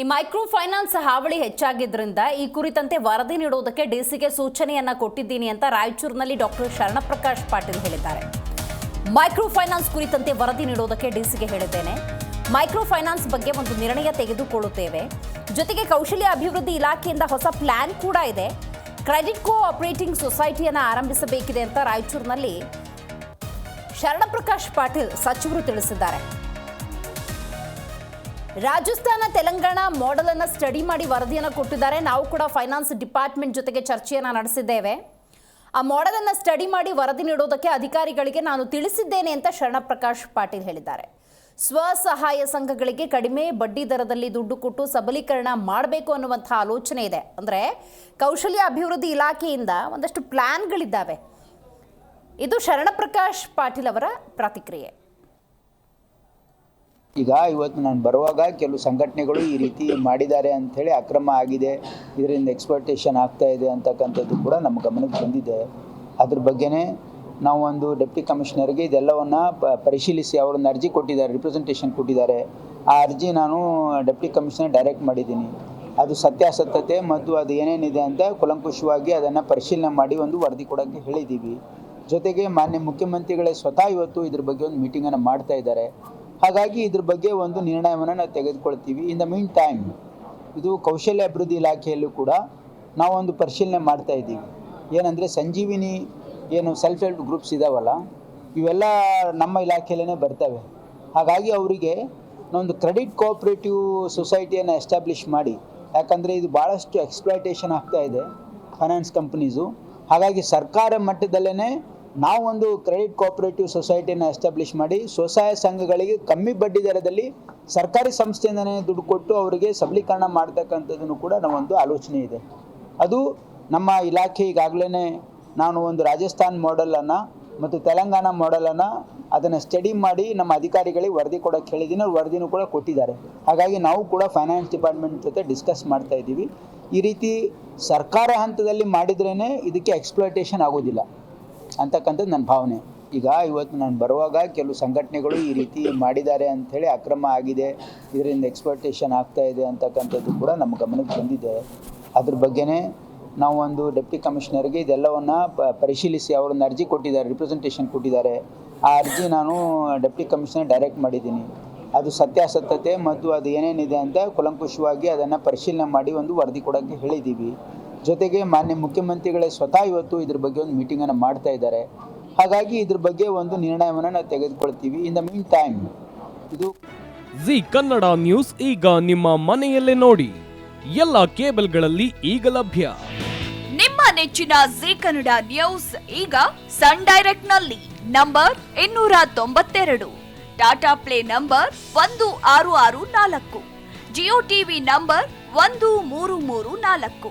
ಈ micro finance ಹಾವಳಿ ಹೆಚ್ಚಾಗಿದ್ದರಿಂದ ಈ ಕುರಿತಂತೆ ವರದಿ ನೀಡುವುದಕ್ಕೆ ಡಿಸಿಗೆ ಸೂಚನೆಯನ್ನ ಕೊಟ್ಟಿದ್ದೀನಿ ಅಂತ ರಾಯಚೂರಿನಲ್ಲಿ ಡಾಕ್ಟರ್ ಶರಣಪ್ರಕಾಶ್ ಪಾಟೀಲ್ ಹೇಳಿದ್ದಾರೆ. ಮೈಕ್ರೋ ಫೈನಾನ್ಸ್ ಕುರಿತಂತೆ ವರದಿ ನೀಡುವುದಕ್ಕೆ ಡಿಸಿಗೆ ಹೇಳಿದ್ದೇನೆ. ಮೈಕ್ರೋ ಫೈನಾನ್ಸ್ ಬಗ್ಗೆ ಒಂದು ನಿರ್ಣಯ ತೆಗೆದುಕೊಳ್ಳುತ್ತೇವೆ. ಜೊತೆಗೆ ಕೌಶಲ್ಯ ಅಭಿವೃದ್ಧಿ ಇಲಾಖೆಯಿಂದ ಹೊಸ ಪ್ಲಾನ್ ಕೂಡ ಇದೆ. ಕ್ರೆಡಿಟ್ ಕೋ ಆಪರೇಟಿಂಗ್ ಸೊಸೈಟಿಯನ್ನು ಆರಂಭಿಸಬೇಕಿದೆ ಅಂತ ರಾಯಚೂರಿನಲ್ಲಿ ಶರಣಪ್ರಕಾಶ್ ಪಾಟೀಲ್ ಸಚಿವರು ತಿಳಿಸಿದ್ದಾರೆ. ರಾಜಸ್ಥಾನ ತೆಲಂಗಾಣ ಮಾಡೆಲ್ ಅನ್ನ ಸ್ಟಡಿ ಮಾಡಿ ವರದಿಯನ್ನು ಕೊಟ್ಟಿದ್ದಾರೆ. ನಾವು ಕೂಡ ಫೈನಾನ್ಸ್ ಡಿಪಾರ್ಟ್ಮೆಂಟ್ ಜೊತೆಗೆ ಚರ್ಚೆಯನ್ನ ನಡೆಸಿದ್ದೇವೆ. ಆ ಮಾಡೆಲ್ ಅನ್ನ ಸ್ಟಡಿ ಮಾಡಿ ವರದಿ ನೀಡೋದಕ್ಕೆ ಅಧಿಕಾರಿಗಳಿಗೆ ನಾನು ತಿಳಿಸಿದ್ದೇನೆ ಅಂತ ಶರಣಪ್ರಕಾಶ್ ಪಾಟೀಲ್ ಹೇಳಿದ್ದಾರೆ. ಸ್ವಸಹಾಯ ಸಂಘಗಳಿಗೆ ಕಡಿಮೆ ಬಡ್ಡಿ ದರದಲ್ಲಿ ದುಡ್ಡು ಕೊಟ್ಟು ಸಬಲೀಕರಣ ಮಾಡಬೇಕು ಅನ್ನುವಂಥ ಆಲೋಚನೆ ಇದೆ. ಅಂದರೆ ಕೌಶಲ್ಯ ಅಭಿವೃದ್ಧಿ ಇಲಾಖೆಯಿಂದ ಒಂದಷ್ಟು ಪ್ಲ್ಯಾನ್ಗಳಿದ್ದಾವೆ ಇದು ಶರಣಪ್ರಕಾಶ್ ಪಾಟೀಲ್ ಅವರ ಪ್ರತಿಕ್ರಿಯೆ. ಈಗ ಇವತ್ತು ನಾನು ಬರುವಾಗ ಕೆಲವು ಸಂಘಟನೆಗಳು ಈ ರೀತಿ ಮಾಡಿದ್ದಾರೆ ಅಂಥೇಳಿ ಅಕ್ರಮ ಆಗಿದೆ, ಇದರಿಂದ ಎಕ್ಸ್ಪೋರ್ಟೇಷನ್ ಆಗ್ತಾ ಇದೆ ಅಂತಕ್ಕಂಥದ್ದು ಕೂಡ ನಮ್ಮ ಗಮನಕ್ಕೆ ಬಂದಿದೆ. ಅದ್ರ ಬಗ್ಗೆನೇ ನಾವು ಒಂದು ಡೆಪ್ಟಿ ಕಮಿಷನರ್ಗೆ ಇದೆಲ್ಲವನ್ನು ಪರಿಶೀಲಿಸಿ ಅವರೊಂದು ಅರ್ಜಿ ಕೊಟ್ಟಿದ್ದಾರೆ ರಿಪ್ರೆಸೆಂಟೇಷನ್ ಕೊಟ್ಟಿದ್ದಾರೆ. ಆ ಅರ್ಜಿ ನಾನು ಡೆಪ್ಟಿ ಕಮಿಷನರ್ ಡೈರೆಕ್ಟ್ ಮಾಡಿದ್ದೀನಿ. ಅದು ಸತ್ಯಾಸತ್ಯತೆ ಮತ್ತು ಅದು ಏನೇನಿದೆ ಅಂತ ಕುಲಂಕುಷವಾಗಿ ಅದನ್ನು ಪರಿಶೀಲನೆ ಮಾಡಿ ಒಂದು ವರದಿ ಕೊಡೋಕ್ಕೆ ಹೇಳಿದ್ದೀವಿ. ಜೊತೆಗೆ ಮಾನ್ಯ ಮುಖ್ಯಮಂತ್ರಿಗಳೇ ಸ್ವತಃ ಇವತ್ತು ಇದ್ರ ಬಗ್ಗೆ ಒಂದು ಮೀಟಿಂಗನ್ನು ಮಾಡ್ತಾ ಇದ್ದಾರೆ. ಹಾಗಾಗಿ ಇದ್ರ ಬಗ್ಗೆ ಒಂದು ನಿರ್ಣಯವನ್ನು ನಾವು ತೆಗೆದುಕೊಳ್ತೀವಿ. ಇನ್ ದ ಮೀನ್ ಟೈಮ್ ಇದು ಕೌಶಲ್ಯ ಅಭಿವೃದ್ಧಿ ಇಲಾಖೆಯಲ್ಲೂ ಕೂಡ ನಾವೊಂದು ಪರಿಶೀಲನೆ ಮಾಡ್ತಾ ಇದ್ದೀವಿ. ಏನಂದರೆ ಸಂಜೀವಿನಿ ಏನು ಸೆಲ್ಫ್ ಹೆಲ್ಪ್ ಗ್ರೂಪ್ಸ್ ಇದಾವಲ್ಲ, ಇವೆಲ್ಲ ನಮ್ಮ ಇಲಾಖೆಯಲ್ಲೇ ಬರ್ತವೆ. ಹಾಗಾಗಿ ಅವರಿಗೆ ಒಂದು ಕ್ರೆಡಿಟ್ ಕೋಆಪ್ರೇಟಿವ್ ಸೊಸೈಟಿಯನ್ನು ಎಸ್ಟಾಬ್ಲಿಷ್ ಮಾಡಿ, ಯಾಕಂದರೆ ಇದು ಭಾಳಷ್ಟು ಎಕ್ಸ್ಪ್ಲೈಟೇಷನ್ ಆಗ್ತಾ ಇದೆ ಫೈನಾನ್ಸ್ ಕಂಪ್ನೀಸು ಹಾಗಾಗಿ ಸರ್ಕಾರ ಮಟ್ಟದಲ್ಲೇ ನಾವು ಒಂದು ಕ್ರೆಡಿಟ್ ಕೋಆಪರೇಟಿವ್ ಸೊಸೈಟಿನ ಎಸ್ಟಾಬ್ಲಿಷ್ ಮಾಡಿ ಸ್ವಸಹಾಯ ಸಂಘಗಳಿಗೆ ಕಮ್ಮಿ ಬಡ್ಡಿ ದರದಲ್ಲಿ ಸರ್ಕಾರಿ ಸಂಸ್ಥೆಯಿಂದನೇ ದುಡ್ಡು ಕೊಟ್ಟು ಅವರಿಗೆ ಸಬಲೀಕರಣ ಮಾಡ್ತಕ್ಕಂಥದ್ದನ್ನು ಕೂಡ ನಾವೊಂದು ಆಲೋಚನೆ ಇದೆ. ಅದು ನಮ್ಮ ಇಲಾಖೆ ಈಗಾಗಲೇ ನಾನು ಒಂದು ರಾಜಸ್ಥಾನ್ ಮಾಡೆಲನ್ನು ಮತ್ತು ತೆಲಂಗಾಣ ಮಾಡೆಲನ್ನು ಅದನ್ನು ಸ್ಟಡಿ ಮಾಡಿ ನಮ್ಮ ಅಧಿಕಾರಿಗಳಿಗೆ ವರದಿ ಕೊಡೋಕ್ಕೆ ಹೇಳಿದ್ದೀನಿ. ಅವ್ರು ವರದಿನೂ ಕೂಡ ಕೊಟ್ಟಿದ್ದಾರೆ. ಹಾಗಾಗಿ ನಾವು ಕೂಡ ಫೈನಾನ್ಸ್ ಡಿಪಾರ್ಟ್ಮೆಂಟ್ ಜೊತೆ ಡಿಸ್ಕಸ್ ಮಾಡ್ತಾ ಇದ್ದೀವಿ. ಈ ರೀತಿ ಸರ್ಕಾರ ಹಂತದಲ್ಲಿ ಮಾಡಿದ್ರೇ ಇದಕ್ಕೆ ಎಕ್ಸ್ಪ್ಲೋಟೇಷನ್ ಆಗೋದಿಲ್ಲ. ಅಂತಕ್ಕಂಥದ್ದು ನನ್ನ ಭಾವನೆ. ಈಗ ಇವತ್ತು ನಾನು ಬರುವಾಗ ಕೆಲವು ಸಂಘಟನೆಗಳು ಈ ರೀತಿ ಮಾಡಿದ್ದಾರೆ ಅಂಥೇಳಿ ಅಕ್ರಮ ಆಗಿದೆ, ಇದರಿಂದ ಎಕ್ಸ್ಪೆಕ್ಟೇಷನ್ ಆಗ್ತಾ ಇದೆ ಅಂತಕ್ಕಂಥದ್ದು ಕೂಡ ನಮ್ಮ ಗಮನಕ್ಕೆ ಬಂದಿದೆ. ಅದ್ರ ಬಗ್ಗೆನೇ ನಾವು ಒಂದು ಡೆಪ್ಟಿ ಕಮಿಷನರ್ಗೆ ಇದೆಲ್ಲವನ್ನು ಪರಿಶೀಲಿಸಿ ಅವರೊಂದು ಅರ್ಜಿ ಕೊಟ್ಟಿದ್ದಾರೆ ರಿಪ್ರೆಸೆಂಟೇಷನ್ ಕೊಟ್ಟಿದ್ದಾರೆ. ಆ ಅರ್ಜಿ ನಾನು ಡೆಪ್ಟಿ ಕಮಿಷನರ್ ಡೈರೆಕ್ಟ್ ಮಾಡಿದ್ದೀನಿ. ಅದು ಸತ್ಯಾಸತ್ಯತೆ ಮತ್ತು ಅದು ಏನೇನಿದೆ ಅಂತ ಕುಲಂಕುಷವಾಗಿ ಅದನ್ನು ಪರಿಶೀಲನೆ ಮಾಡಿ ಒಂದು ವರದಿ ಕೊಡೋಕ್ಕೆ ಹೇಳಿದ್ದೀವಿ. ಜೊತೆಗೆ ಮಾನ್ಯ ಮುಖ್ಯಮಂತ್ರಿಗಳೇ ಸ್ವತಃ ಇವತ್ತು ಇದ್ರ ಬಗ್ಗೆ ಒಂದು ಮೀಟಿಂಗನ್ನು ಮಾಡ್ತಾ ಇದ್ದಾರೆ. ಹಾಗಾಗಿ ಇದ್ರ ಬಗ್ಗೆ ಒಂದು ನಿರ್ಣಯವನ್ನು ನಾವು ತೆಗೆದುಕೊಳ್ತೀವಿ. ಇನ್ ದ ಮೀನ್ ಟೈಮ್ ಇದು ಜಿ ಕನ್ನಡ ನ್ಯೂಸ್ ಈಗ ನಿಮ್ಮ ಮನೆಯಲ್ಲೇ ನೋಡಿ. ಎಲ್ಲ ಕೇಬಲ್ಗಳಲ್ಲಿ ಈಗ ಲಭ್ಯ. ನಿಮ್ಮ ನೆಚ್ಚಿನ ಜಿ ಕನ್ನಡ ನ್ಯೂಸ್ ಈಗ ಸನ್ ಡೈರೆಕ್ಟ್ನಲ್ಲಿ ನಂಬರ್ ಇನ್ನೂರ ತೊಂಬತ್ತೆರಡು ಟಾಟಾ ಪ್ಲೇ ನಂಬರ್ ಒಂದು ಆರು ಆರು ನಾಲ್ಕು ಜಿಯೋ ಟಿವಿ ನಂಬರ್ ಒಂದು ಮೂರು ಮೂರು ನಾಲ್ಕು.